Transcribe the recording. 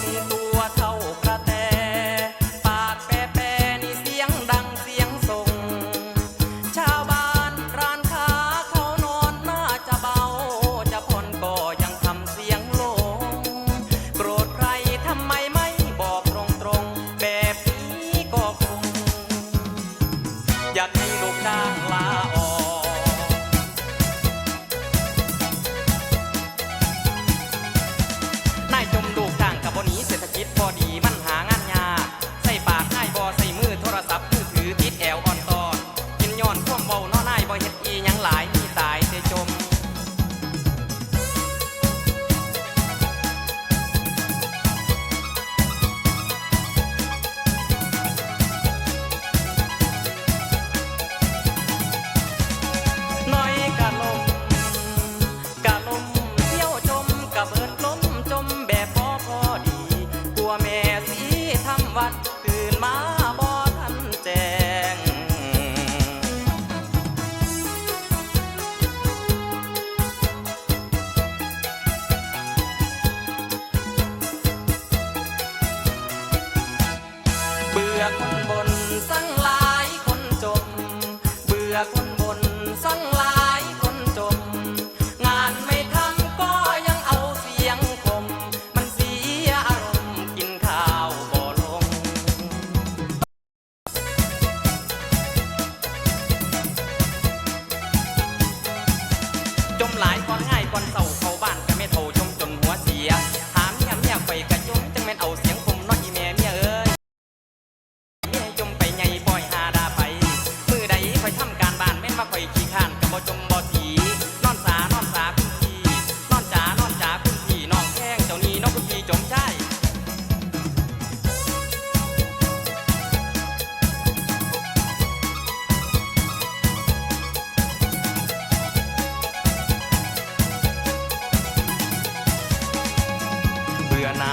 Thank you. อนพ่วเมานอนายบ่เห็ดอีหย จมบ่ตีนอนสานอนสาคุณพี่นอนจ๋านอนจ๋าคุณพี่นองแข้งเจ้านี้นองคุณพี่จมใจเบื่อหนา